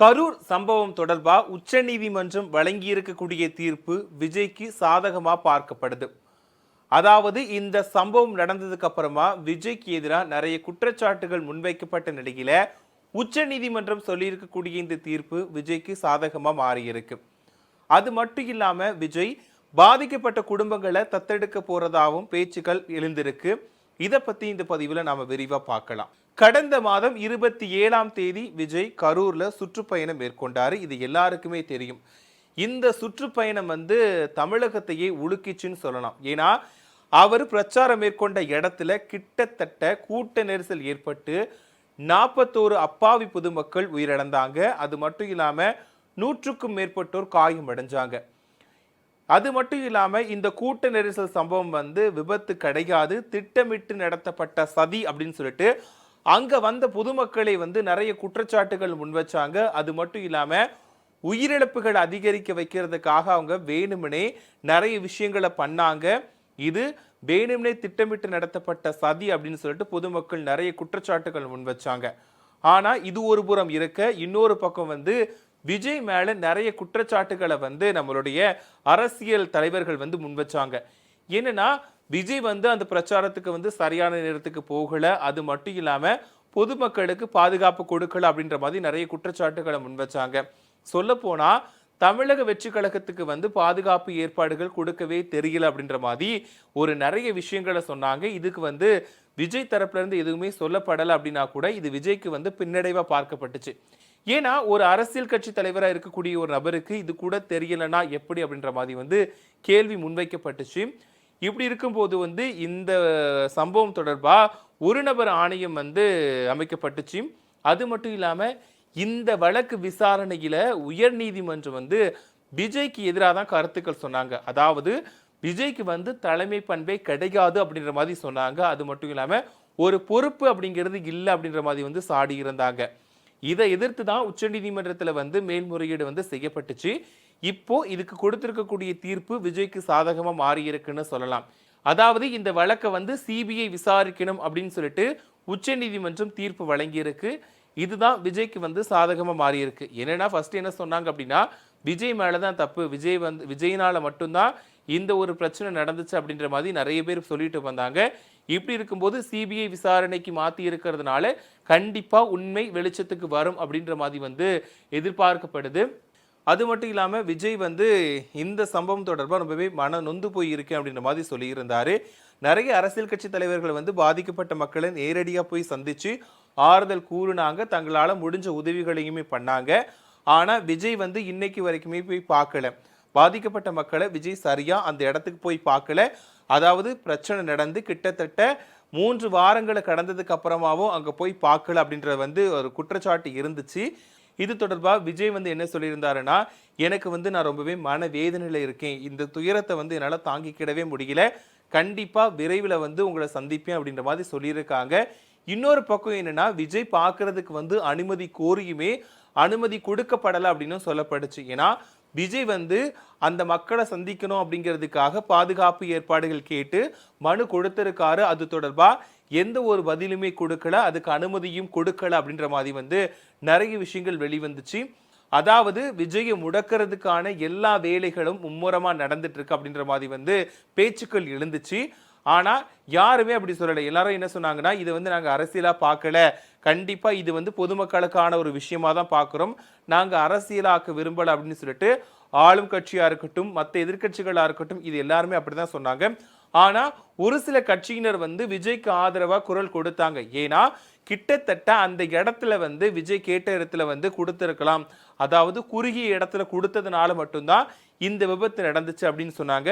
கரூர் சம்பவம் தொடர்பாக உச்சநீதிமன்றம் வழங்கியிருக்கக்கூடிய தீர்ப்பு விஜய்க்கு சாதகமாக பார்க்கப்படுது. அதாவது இந்த சம்பவம் நடந்ததுக்கு அப்புறமா விஜய்க்கு எதிராக நிறைய குற்றச்சாட்டுகள் முன்வைக்கப்பட்ட நிலையில உச்சநீதிமன்றம் சொல்லியிருக்கக்கூடிய இந்த தீர்ப்பு விஜய்க்கு சாதகமாக மாறியிருக்கு. அது மட்டும் இல்லாமல் விஜய் பாதிக்கப்பட்ட குடும்பங்களை தத்தெடுக்க போறதாகவும் பேச்சுக்கள் எழுந்திருக்கு. இதை பற்றி இந்த பதிவில் நாம் விரிவாக பார்க்கலாம். கடந்த மாதம் இருபத்தி ஏழாம் தேதி விஜய் கரூரில் சுற்றுப்பயணம் மேற்கொண்டார். இது எல்லாருக்குமே தெரியும். இந்த சுற்றுப்பயணம் வந்து தமிழகத்தையே உலுக்கிச்சுன்னு சொல்லலாம். ஏன்னா அவர் பிரச்சாரம் மேற்கொண்ட இடத்துல கிட்டத்தட்ட கூட்ட நெரிசல் ஏற்பட்டு நாற்பத்தோரு அப்பாவி பொதுமக்கள் உயிரிழந்தாங்க. அது மட்டும் இல்லாமல் நூற்றுக்கும் மேற்பட்டோர் காயம் அடைஞ்சாங்க. அது மட்டும் இல்லாமல் இந்த கூட்ட நெரிசல் சம்பவம் வந்து விபத்து கிடையாது. திட்டமிட்டு நடத்தப்பட்ட சதி அப்படின்னு சொல்லிட்டு அங்கே வந்த பொதுமக்களை வந்து நிறைய குற்றச்சாட்டுகள் முன்வச்சாங்க அது மட்டும் இல்லாமல் உயிரிழப்புகள் அதிகரிக்க வைக்கிறதுக்காக அவங்க வேணுமனே நிறைய விஷயங்களை பண்ணாங்க. இது வேணும்னே திட்டமிட்டு நடத்தப்பட்ட சதி அப்படின்னு சொல்லிட்டு பொதுமக்கள் நிறைய குற்றச்சாட்டுகள் முன்வச்சாங்க ஆனால் இது ஒரு புறம் இருக்க இன்னொரு பக்கம் வந்து விஜய் மேலே நிறைய குற்றச்சாட்டுகளை வந்து நம்மளுடைய அரசியல் தலைவர்கள் வந்து முன்வச்சாங்க என்னன்னா விஜய் வந்து அந்த பிரச்சாரத்துக்கு வந்து சரியான நேரத்துக்கு போகலை. அது மட்டும் இல்லாமல் பொதுமக்களுக்கு பாதுகாப்பு கொடுக்கல அப்படின்ற மாதிரி நிறைய குற்றச்சாட்டுகளை முன்வச்சாங்க சொல்லப்போனால் தமிழக வெற்றி கழகத்துக்கு வந்து பாதுகாப்பு ஏற்பாடுகள் கொடுக்கவே தெரியல அப்படின்ற மாதிரி ஒரு நிறைய விஷயங்களை சொன்னாங்க. இதுக்கு வந்து விஜய் தரப்புலேருந்து எதுவுமே சொல்லப்படலை அப்படின்னா கூட இது விஜய்க்கு வந்து பின்னடைவாக பார்க்கப்பட்டுச்சு. ஏன்னா ஒரு அரசியல் கட்சி தலைவராக இருக்கக்கூடிய ஒரு நபருக்கு இது கூட தெரியலனா எப்படி அப்படின்ற மாதிரி வந்து கேள்வி முன்வைக்கப்பட்டுச்சு. இப்படி இருக்கும்போது வந்து இந்த சம்பவம் தொடர்பாக ஒரு நபர் ஆணையம் வந்து அமைக்கப்பட்டுச்சு. அது மட்டும் இல்லாமல் இந்த வழக்கு விசாரணையில் உயர் நீதிமன்றம் வந்து விஜய்க்கு எதிராக தான் கருத்துக்கள் சொன்னாங்க. அதாவது விஜய்க்கு வந்து தலைமை பண்பே கிடையாது அப்படின்ற மாதிரி சொன்னாங்க. அது மட்டும் இல்லாமல் ஒரு பொறுப்பு அப்படிங்கிறது இல்லை அப்படின்ற மாதிரி வந்து சாடி இருந்தாங்க இதை எதிர்த்து தான் உச்சநீதிமன்றத்தில் வந்து மேல்முறையீடு வந்து செய்யப்பட்டுச்சு. இப்போ இதுக்கு கொடுத்திருக்கக்கூடிய தீர்ப்பு விஜய்க்கு சாதகமாக மாறியிருக்குன்னு சொல்லலாம். அதாவது இந்த வழக்கை வந்து சிபிஐ விசாரிக்கணும் அப்படின்னு சொல்லிட்டு உச்சநீதிமன்றம் தீர்ப்பு வழங்கியிருக்கு. இதுதான் விஜய்க்கு வந்து சாதகமாக மாறியிருக்கு. என்னென்னா ஃபஸ்ட்டு ஃபர்ஸ்ட் என்ன சொன்னாங்க அப்படின்னா விஜய் மேலே தான் தப்பு. விஜய் வந்து விஜய்னால் மட்டும்தான் இந்த ஒரு பிரச்சனை நடந்துச்சு அப்படின்ற மாதிரி நிறைய பேர் சொல்லிட்டு வந்தாங்க. இப்படி இருக்கும்போது சிபிஐ விசாரணைக்கு மாற்றி இருக்கிறதுனால கண்டிப்பாக உண்மை வெளிச்சத்துக்கு வரும் அப்படின்ற மாதிரி வந்து எதிர்பார்க்கப்படுது. அது மட்டும் இல்லாமல் விஜய் வந்து இந்த சம்பவம் தொடர்பாக ரொம்பவே மன நொந்து போய் இருக்கேன் அப்படின்ற மாதிரி சொல்லியிருந்தார். நிறைய அரசியல் கட்சி தலைவர்கள் வந்து பாதிக்கப்பட்ட மக்களை நேரடியாக போய் சந்தித்து ஆறுதல் கூறுனாங்க. தங்களால் முடிஞ்ச உதவிகளையுமே பண்ணாங்க. ஆனால் விஜய் வந்து இன்னைக்கு வரைக்குமே போய் பார்க்கல. பாதிக்கப்பட்ட மக்களை விஜய் சரியாக அந்த இடத்துக்கு போய் பார்க்கல. அதாவது பிரச்சனை நடந்து கிட்டத்தட்ட மூன்று வாரங்களை கடந்ததுக்கு அப்புறமாவும் அங்கே போய் பார்க்கல அப்படின்றது வந்து ஒரு குற்றச்சாட்டு இருந்துச்சு. இது தொடர்பாக விஜய் வந்து என்ன சொல்லியிருந்தாருன்னா எனக்கு வந்து நான் ரொம்பவே மன வேதனையில் இருக்கேன். இந்த துயரத்தை வந்து என்னால் தாங்கிக்கிடவே முடியல. கண்டிப்பாக விரைவில் வந்து உங்களை சந்திப்பேன் அப்படின்ற மாதிரி சொல்லியிருக்காங்க. இன்னொரு பக்கம் என்னென்னா விஜய் பார்க்கறதுக்கு வந்து அனுமதி கோரியுமே அனுமதி கொடுக்கப்படலை அப்படின்னு சொல்லப்படுச்சு. ஏன்னா விஜய் வந்து அந்த மக்களை சந்திக்கணும் அப்படிங்கிறதுக்காக பாதுகாப்பு ஏற்பாடுகள் கேட்டு மனு கொடுத்திருக்காரு. அது தொடர்பாக எந்த ஒரு பதிலுமே கொடுக்கல அதுக்கு அனுமதியும் கொடுக்கல அப்படின்ற மாதிரி வந்து நிறைய விஷயங்கள் வெளிவந்துச்சு. அதாவது விஜயை முடக்கிறதுக்கான எல்லா வேலைகளும் மும்முரமாக நடந்துட்டு இருக்கு அப்படின்ற மாதிரி வந்து பேச்சுக்கள் எழுந்துச்சு. ஆனால் யாருமே அப்படி சொல்லலை. எல்லாரும் என்ன சொன்னாங்கன்னா இதை வந்து நாங்கள் அரசியலாக பார்க்கல. கண்டிப்பாக இது வந்து பொதுமக்களுக்கான ஒரு விஷயமா தான் பார்க்குறோம். நாங்கள் அரசியலாக்க விரும்பலை அப்படின்னு சொல்லிட்டு ஆளும் கட்சியாக இருக்கட்டும் மற்ற எதிர்கட்சிகளாக இருக்கட்டும் இது எல்லாருமே அப்படிதான் சொன்னாங்க. ஆனால் ஒரு சில கட்சியினர் வந்து விஜய்க்கு ஆதரவாக குரல் கொடுத்தாங்க. ஏன்னா கிட்டத்தட்ட அந்த இடத்துல வந்து விஜய் கேட்ட இடத்துல வந்து கொடுத்துருக்கலாம். அதாவது குறுகிய இடத்துல கொடுத்ததுனால மட்டும்தான் இந்த விபத்து நடந்துச்சு அப்படின்னு சொன்னாங்க.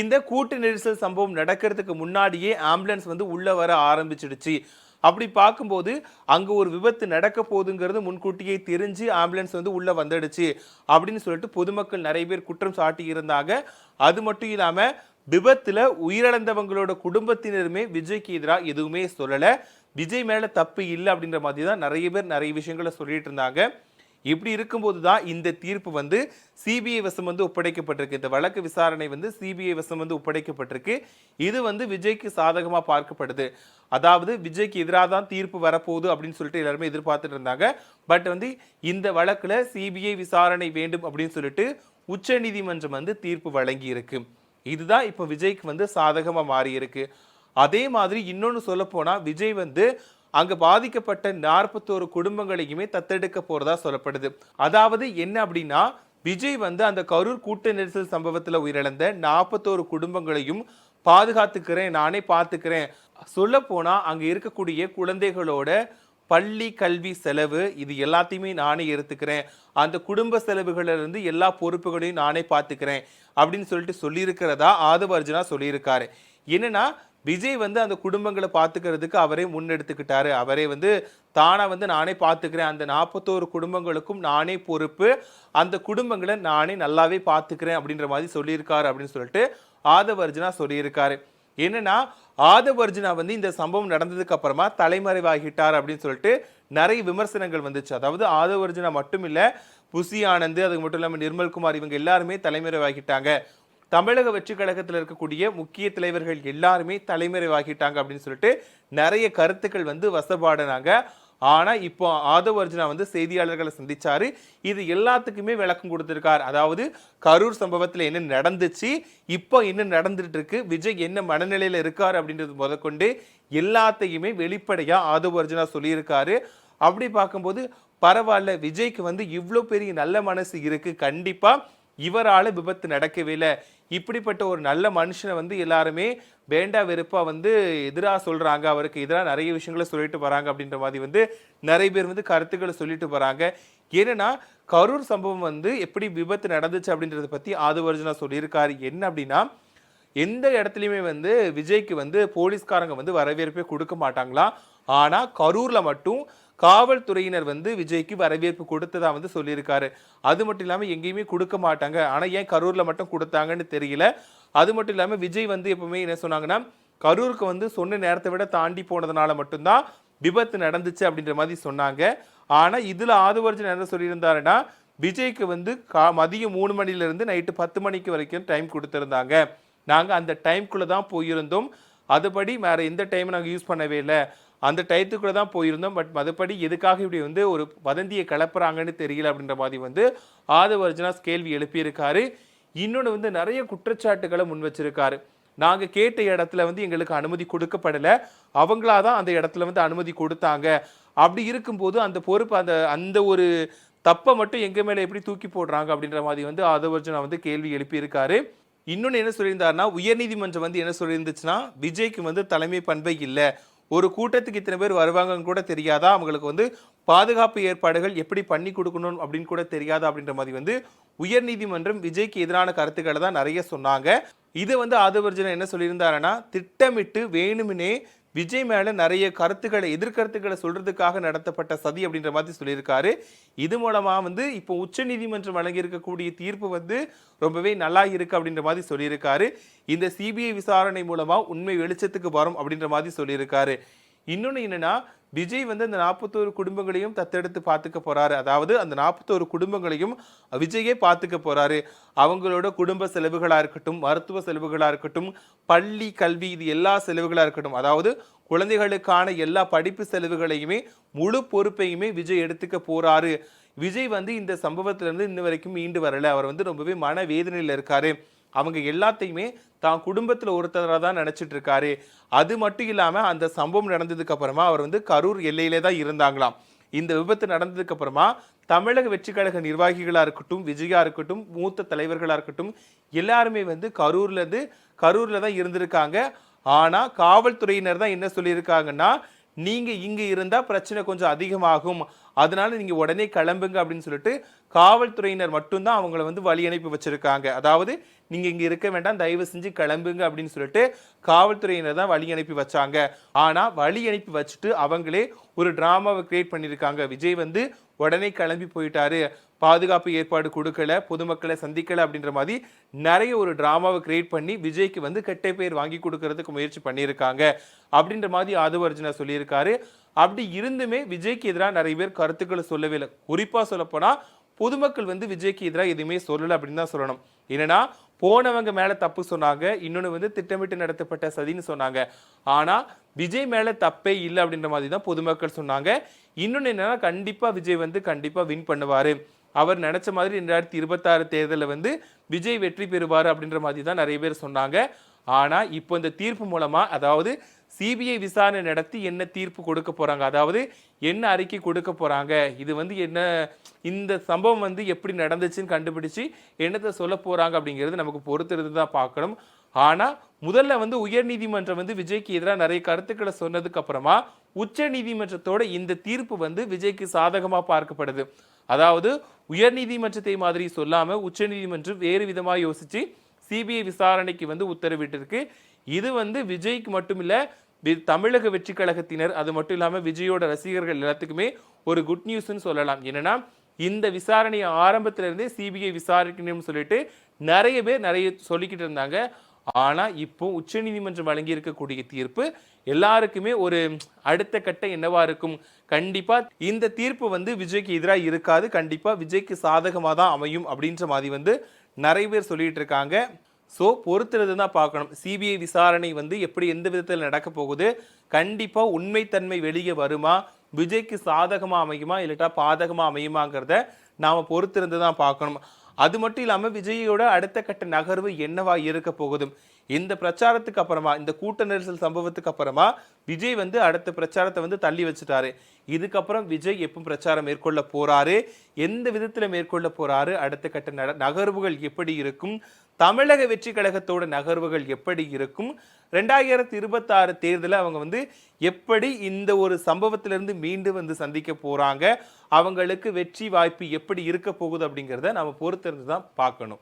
இந்த கூட்டு நெரிசல் சம்பவம் நடக்கிறதுக்கு முன்னாடியே ஆம்புலன்ஸ் வந்து உள்ளே வர ஆரம்பிச்சிடுச்சு. அப்படி பார்க்கும்போது அங்கே ஒரு விபத்து நடக்க போகுதுங்கிறது முன்கூட்டியே தெரிஞ்சு ஆம்புலன்ஸ் வந்து உள்ளே வந்துடுச்சு அப்படின்னு சொல்லிட்டு பொதுமக்கள் நிறைய பேர் குற்றம் சாட்டி இருந்தாங்க அது மட்டும் இல்லாமல் விபத்தில் உயிரிழந்தவங்களோட குடும்பத்தினருமே விஜய்க்கு எதிராக எதுவுமே சொல்லலை. விஜய் மேலே தப்பு இல்லை அப்படின்ற மாதிரி தான் நிறைய பேர் நிறைய விஷயங்களை சொல்லிட்டு இருந்தாங்க. இப்படி இருக்கும்போது தான் இந்த தீர்ப்பு வந்து சிபிஐ வசம் வந்து ஒப்படைக்கப்பட்டிருக்கு. இந்த வழக்கு விசாரணை வந்து சிபிஐ வசம் வந்து ஒப்படைக்கப்பட்டிருக்கு. இது வந்து விஜய்க்கு சாதகமாக பார்க்கப்படுது. அதாவது விஜய்க்கு எதிராக தான் தீர்ப்பு வரப்போகுது அப்படின்னு சொல்லிட்டு எல்லாருமே எதிர்பார்த்துட்டு இருந்தாங்க. பட் வந்து இந்த வழக்கில் சிபிஐ விசாரணை வேண்டும் அப்படின்னு சொல்லிட்டு உச்சநீதிமன்றம் வந்து தீர்ப்பு வழங்கியிருக்கு. இதுதான் இப்போ விஜய்க்கு வந்து சாதகமாக மாறி இருக்கு அதே மாதிரி இன்னொன்று சொல்ல விஜய் வந்து அங்கே பாதிக்கப்பட்ட நாற்பத்தோரு குடும்பங்களையுமே தத்தெடுக்க போகிறதா சொல்லப்படுது. அதாவது என்ன அப்படின்னா விஜய் வந்து அந்த கரூர் கூட்ட நெரிசல் சம்பவத்தில் உயிரிழந்த நாற்பத்தோரு குடும்பங்களையும் பாதுகாத்துக்கிறேன் நானே பார்த்துக்கிறேன். சொல்ல போனால் அங்கே இருக்கக்கூடிய குழந்தைகளோட பள்ளி கல்வி செலவு இது எல்லாத்தையுமே நானே எடுத்துக்கிறேன். அந்த குடும்ப செலவுகளிலிருந்து எல்லா பொறுப்புகளையும் நானே பார்த்துக்கிறேன். அப்படின்னு சொல்லிட்டு சொல்லியிருக்கிறதா ஆதவ அர்ஜுனா சொல்லியிருக்காரு. என்னன்னா விஜய் வந்து அந்த குடும்பங்களை பார்த்துக்கிறதுக்கு அவரே முன்னெடுத்துக்கிட்டாரு. அவரே வந்து தானாக வந்து நானே பார்த்துக்கிறேன். அந்த நாற்பத்தோரு குடும்பங்களுக்கும் நானே பொறுப்பு. அந்த குடும்பங்களை நானே நல்லாவே பார்த்துக்கிறேன் அப்படின்ற மாதிரி சொல்லியிருக்காரு அப்படின்னு சொல்லிட்டு ஆதவ அர்ஜுனா சொல்லியிருக்காரு. என்னன்னா ஆதவர்ஜுனா வந்து இந்த சம்பவம் நடந்ததுக்கு அப்புறமா தலைமறைவாகிட்டார் அப்படின்னு சொல்லிட்டு நிறைய விமர்சனங்கள் வந்துச்சு. அதாவது ஆதவர்ஜுனா மட்டும் இல்லை புசி ஆனந்த் அதுக்கு மட்டும் இல்லாமல் நிர்மல்குமார் இவங்க எல்லாருமே தலைமறைவாகிட்டாங்க. தமிழக வெற்றி கழகத்தில் இருக்கக்கூடிய முக்கிய தலைவர்கள் எல்லாருமே தலைமறைவாகிட்டாங்க அப்படின்னு சொல்லிட்டு நிறைய கருத்துக்கள் வந்து வசப்பாடினாங்க. ஆனால் இப்போ ஆதவ் அர்ஜுனா வந்து செய்தியாளர்களை சந்திச்சாரு. இது எல்லாத்துக்குமே விளக்கம் கொடுத்துருக்கார். அதாவது கரூர் சம்பவத்தில் என்ன நடந்துச்சு இப்போ என்ன நடந்துட்டு இருக்கு விஜய் என்ன மனநிலையில் இருக்கார் அப்படின்றது முதற்கொண்டு எல்லாத்தையுமே வெளிப்படையாக ஆதவ் அர்ஜுனா சொல்லியிருக்காரு. அப்படி பார்க்கும்போது பரவாயில்ல விஜய்க்கு வந்து இவ்வளோ பெரிய நல்ல மனசு இருக்குது கண்டிப்பாக இவரால் விபத்து நடக்கவே இல்லை. இப்படிப்பட்ட ஒரு நல்ல மனுஷனை வந்து எல்லாருமே வேண்டா வெறுப்பாக வந்து எதிராக சொல்கிறாங்க அவருக்கு எதிராக நிறைய விஷயங்களை சொல்லிட்டு வராங்க அப்படின்ற மாதிரி வந்து நிறைய பேர் வந்து கருத்துக்களை சொல்லிட்டு வராங்க. ஏன்னா கரூர் சம்பவம் வந்து எப்படி விபத்து நடந்துச்சு அப்படின்றத பற்றி ஆதுவர்ஜனா சொல்லியிருக்காரு. என்ன அப்படின்னா எந்த இடத்துலையுமே வந்து விஜய்க்கு வந்து போலீஸ்காரங்க வந்து வரவேற்பே கொடுக்க மாட்டாங்களாம் ஆனால் கரூரில் மட்டும் காவல்துறையினர் வந்து விஜய்க்கு வரவேற்பு கொடுத்ததா வந்து சொல்லியிருக்காரு. அது மட்டும் இல்லாமல் எங்கேயுமே கொடுக்க மாட்டாங்க. ஆனால் ஏன் கரூரில் மட்டும் கொடுத்தாங்கன்னு தெரியல. அது மட்டும் இல்லாமல் விஜய் வந்து எப்பவுமே என்ன சொன்னாங்கன்னா கரூருக்கு வந்து சொன்ன நேரத்தை விட தாண்டி போனதுனால மட்டும்தான் விபத்து நடந்துச்சு அப்படின்ற மாதிரி சொன்னாங்க. ஆனால் இதில் ஆதுவர்ஜன் என்ன சொல்லியிருந்தாருன்னா விஜய்க்கு வந்து கா மதியம் மூணு மணிலேருந்து நைட்டு பத்து மணிக்கு வரைக்கும் டைம் கொடுத்துருந்தாங்க. நாங்கள் அந்த டைம்குள்ளே தான் போயிருந்தோம். அதுபடி வேறு எந்த டைம் நாங்கள் யூஸ் பண்ணவே இல்லை. அந்த டயத்துக்குள்ளே தான் போயிருந்தோம். பட் மதுப்படி எதுக்காக இப்படி வந்து ஒரு வதந்தியை கலப்புறாங்கன்னு தெரியல அப்படின்ற மாதிரி வந்து ஆதவ அர்ஜுனாஸ் கேள்வி எழுப்பியிருக்காரு. இன்னொன்று வந்து நிறைய குற்றச்சாட்டுகளை முன் வச்சிருக்காரு. நாங்கள் கேட்ட இடத்துல வந்து எங்களுக்கு அனுமதி கொடுக்கப்படல. அவங்களா தான் அந்த இடத்துல வந்து அனுமதி கொடுத்தாங்க. அப்படி இருக்கும்போது அந்த பொறுப்பு அந்த அந்த ஒரு தப்பை மட்டும் எங்கள் மேலே எப்படி தூக்கி போடுறாங்க அப்படின்ற மாதிரி வந்து ஆதவர்ஜுனா வந்து கேள்வி எழுப்பியிருக்காரு. இன்னொன்று என்ன சொல்லியிருந்தாருன்னா உயர்நீதிமன்றம் வந்து என்ன சொல்லியிருந்துச்சுன்னா விஜய்க்கு வந்து தலைமை பண்பை இல்லை. ஒரு கூட்டத்துக்கு இத்தனை பேர் வருவாங்கன்னு கூட தெரியாதா? அவங்களுக்கு வந்து பாதுகாப்பு ஏற்பாடுகள் எப்படி பண்ணி கொடுக்கணும் அப்படின்னு கூட தெரியாதா அப்படின்ற மாதிரி வந்து உயர்நீதிமன்றம் விஜய்க்கு எதிரான கருத்துக்களை தான் நிறைய சொன்னாங்க. இது வந்து ஆதவர்ஜன என்ன சொல்லியிருந்தாருன்னா திட்டமிட்டு வேணுமினே விஜய் மேலே நிறைய கருத்துக்களை எதிர்கருத்துக்களை சொல்கிறதுக்காக நடத்தப்பட்ட சதி அப்படின்ற மாதிரி சொல்லியிருக்காரு. இது மூலமாக வந்து இப்போ உச்சநீதிமன்றம் வழங்கியிருக்கக்கூடிய தீர்ப்பு வந்து ரொம்பவே நல்லா இருக்குது அப்படின்ற மாதிரி சொல்லியிருக்காரு. இந்த சிபிஐ விசாரணை மூலமாக உண்மை வெளிச்சத்துக்கு வரும் அப்படின்ற மாதிரி சொல்லியிருக்காரு. இன்னொன்று என்னென்னா விஜய் வந்து அந்த நாற்பத்தோரு குடும்பங்களையும் தத்தெடுத்து பார்த்துக்க போகிறாரு அதாவது அந்த நாற்பத்தோரு குடும்பங்களையும் விஜயே பார்த்துக்க போகிறாரு அவங்களோட குடும்ப செலவுகளாக இருக்கட்டும் மருத்துவ செலவுகளாக இருக்கட்டும் பள்ளி கல்வி இது எல்லா செலவுகளாக இருக்கட்டும். அதாவது குழந்தைகளுக்கான எல்லா படிப்பு செலவுகளையுமே முழு பொறுப்பையுமே விஜய் எடுத்துக்க போகிறாரு விஜய் வந்து இந்த சம்பவத்திலேருந்து இன்ன வரைக்கும் மீண்டு வரல. அவர் வந்து ரொம்பவே மன வேதனையில் இருக்காரு. அவங்க எல்லாத்தையுமே தான் குடும்பத்தில் ஒருத்தராக தான் நினச்சிட்டு இருக்காரு. அது மட்டும் இல்லாமல் அந்த சம்பவம் நடந்ததுக்கு அப்புறமா அவர் வந்து கரூர் எல்லையிலே தான் இருந்தாங்களாம். இந்த விபத்து நடந்ததுக்கு அப்புறமா தமிழக வெற்றி கழக நிர்வாகிகளாக இருக்கட்டும் விஜயா இருக்கட்டும் மூத்த தலைவர்களாக இருக்கட்டும் எல்லாருமே வந்து கரூர்லேருந்து இருந்து தான் இருந்திருக்காங்க. ஆனால் காவல்துறையினர் தான் என்ன சொல்லியிருக்காங்கன்னா நீங்கள் இங்கே இருந்தால் பிரச்சனை கொஞ்சம் அதிகமாகும். அதனால நீங்கள் உடனே கிளம்புங்க அப்படின்னு சொல்லிட்டு காவல்துறையினர் மட்டும்தான் அவங்கள வந்து வழி அனுப்பி வச்சுருக்காங்க. அதாவது நீங்கள் இங்கே இருக்க வேண்டாம் தயவு செஞ்சு கிளம்புங்க அப்படின்னு சொல்லிட்டு காவல்துறையினர் தான் வழி அனுப்பி வச்சாங்க. ஆனால் வழி அனுப்பி வச்சுட்டு அவங்களே ஒரு ட்ராமாவை கிரியேட் பண்ணியிருக்காங்க விஜய் வந்து உடனே கிளம்பி போயிட்டாரு. பாதுகாப்பு ஏற்பாடு கொடுக்கல பொதுமக்களை சந்திக்கல அப்படின்ற மாதிரி நிறைய ஒரு ட்ராமாவை கிரியேட் பண்ணி விஜய்க்கு வந்து கெட்ட பேர் வாங்கி கொடுக்கறதுக்கு முயற்சி பண்ணியிருக்காங்க அப்படின்ற மாதிரி ஆதவ அர்ஜுனா சொல்லியிருக்காரு. அப்படி இருந்துமே விஜய்க்கு எதிராக நிறைய பேர் கருத்துக்களை சொல்லவே இல்லை. குறிப்பாக சொல்லப்போனால் பொதுமக்கள் வந்து விஜய்க்கு எதிராக எதுவுமே சொல்லலை அப்படின்னு தான் சொல்லணும். என்னன்னா போனவங்க மேலே தப்பு சொன்னாங்க இன்னொன்று வந்து திட்டமிட்டு நடத்தப்பட்ட சதின்னு சொன்னாங்க. ஆனால் விஜய் மேலே தப்பே இல்லை அப்படின்ற மாதிரி தான் பொதுமக்கள் சொன்னாங்க. இன்னொன்று என்னன்னா கண்டிப்பாக விஜய் வந்து கண்டிப்பாக வின் பண்ணுவார். அவர் நினச்ச மாதிரி ரெண்டாயிரத்தி இருபத்தாறு தேர்தலில் வந்து விஜய் வெற்றி பெறுவார் அப்படின்ற மாதிரி தான் நிறைய பேர் சொன்னாங்க. ஆனால் இப்போ இந்த தீர்ப்பு மூலமாக அதாவது சிபிஐ விசாரணை நடத்தி என்ன தீர்ப்பு கொடுக்க போகிறாங்க அதாவது என்ன அறிக்கை கொடுக்க போகிறாங்க இது வந்து என்ன இந்த சம்பவம் வந்து எப்படி நடந்துச்சுன்னு கண்டுபிடிச்சு என்னத்தை சொல்ல போகிறாங்க அப்படிங்கிறது நமக்கு பொறுத்திருந்து தான் பார்க்கணும். ஆனால் முதல்ல வந்து உயர்நீதிமன்றம் வந்து விஜய்க்கு எதிராக நிறைய கருத்துக்களை சொன்னதுக்கு அப்புறமா உச்ச நீதிமன்றத்தோட இந்த தீர்ப்பு வந்து விஜய்க்கு சாதகமாக பார்க்கப்படுது. அதாவது உயர்நீதிமன்றத்தை மாதிரி சொல்லாமல் உச்சநீதிமன்றம் வேறு விதமாக யோசித்து சிபிஐ விசாரணைக்கு வந்து உத்தரவிட்டிருக்கு. இது வந்து விஜய்க்கு மட்டும் வி- தமிழக வெற்றி கழகத்தினர் அது மட்டும் இல்லாமல் விஜயோட ரசிகர்கள் எல்லாத்துக்குமே ஒரு குட் நியூஸ்ன்னு சொல்லலாம். என்னன்னா இந்த விசாரணையை ஆரம்பத்திலிருந்தே சிபிஐ விசாரிக்கணும்னு சொல்லிட்டு நிறைய பேர் நிறைய சொல்லிக்கிட்டு இருந்தாங்க. ஆனால் இப்போ உச்சநீதிமன்றம் வழங்கி இருக்கக்கூடிய தீர்ப்பு எல்லாருக்குமே ஒரு அடுத்த கட்ட என்னவா இருக்கும்? கண்டிப்பா இந்த தீர்ப்பு வந்து விஜய்க்கு எதிராக இருக்காது. கண்டிப்பா விஜய்க்கு சாதகமாக தான் அமையும் அப்படின்ற மாதிரி வந்து நிறைய பேர் சொல்லிட்டு இருக்காங்க. ஸோ பொறுத்துறது தான் பார்க்கணும். சிபிஐ விசாரணை வந்து எப்படி எந்த விதத்தில் நடக்க போகுது? கண்டிப்பாக உண்மைத்தன்மை வெளியே வருமா? விஜய்க்கு சாதகமாக அமையுமா? இல்லட்டா பாதகமாக அமையுமாங்கிறத நாம் பொறுத்திருந்து தான் பார்க்கணும். அது மட்டும் இல்லாமல் விஜயோட அடுத்த கட்ட நகர்வு என்னவா இருக்க போகுது இந்த பிரச்சாரத்துக்கு அப்புறமா இந்த கூட்ட நெரிசல் சம்பவத்துக்கு அப்புறமா விஜய் வந்து அடுத்த பிரச்சாரத்தை வந்து தள்ளி வச்சுட்டாரு. இதுக்கப்புறம் விஜய் எப்போ பிரச்சாரம் மேற்கொள்ள போறாரு. எந்த விதத்தில் மேற்கொள்ள போறாரு? அடுத்த கட்ட நகர்வுகள் எப்படி இருக்கும்? தமிழக வெற்றி கழகத்தோட நகர்வுகள் எப்படி இருக்கும்? ரெண்டாயிரத்தி இருபத்தாறு தேர்தலில் அவங்க வந்து எப்படி இந்த ஒரு சம்பவத்திலிருந்து மீண்டும் வந்து சந்திக்க போறாங்க? அவங்களுக்கு வெற்றி வாய்ப்பு எப்படி இருக்க போகுது அப்படிங்கிறத நம்ம பொறுத்திருந்து தான் பார்க்கணும்.